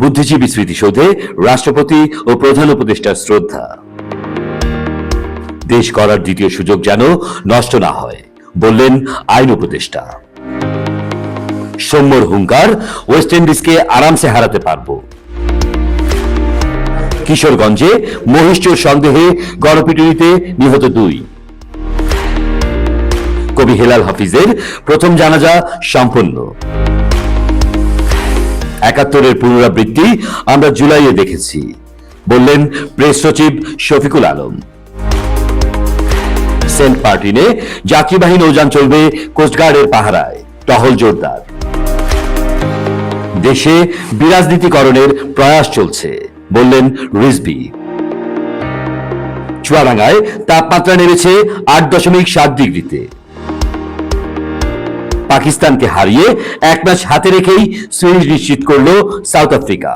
বুদ্ধিজীবী স্মৃতিসৌধে রাষ্ট্রপতি ও প্রধান উপদেষ্টার শ্রদ্ধা। দেশ করার দ্বিতীয় সুযোগ যেন নষ্ট না হয়, বললেন আইন উপদেষ্টা। সৌম্যর হুঙ্কার, ওয়েস্ট ইন্ডিজকে আরামসে হারাতে পারব। কিশোরগঞ্জে মহিষচোর সন্দেহে গণপিটুনিতে নিহত দুই। কবি হেলাল হাফিজের প্রথম জানাজা সম্পন্ন। একাত্তরের পুনরাবৃত্তি আমরা জুলাইয়ে দেখেছি, বললেন প্রেস সচিব শফিকুল আলম। সেন্ট মার্টিনে যাত্রীবাহী নৌযান চলবে কোস্টগার্ডের পাহারায়, টহল জোরদার। দেশে বিরাজনীতিকরণের প্রয়াস চলছে, বললেন রিজবি চুয়াডাঙ্গায় তাপমাত্রা নেমেছে আট দশমিক সাত ডিগ্রিতে। পাকিস্তানকে হারিয়ে এক ম্যাচ হাতে রেখেই সিরিজ নিশ্চিত করল সাউথ আফ্রিকা।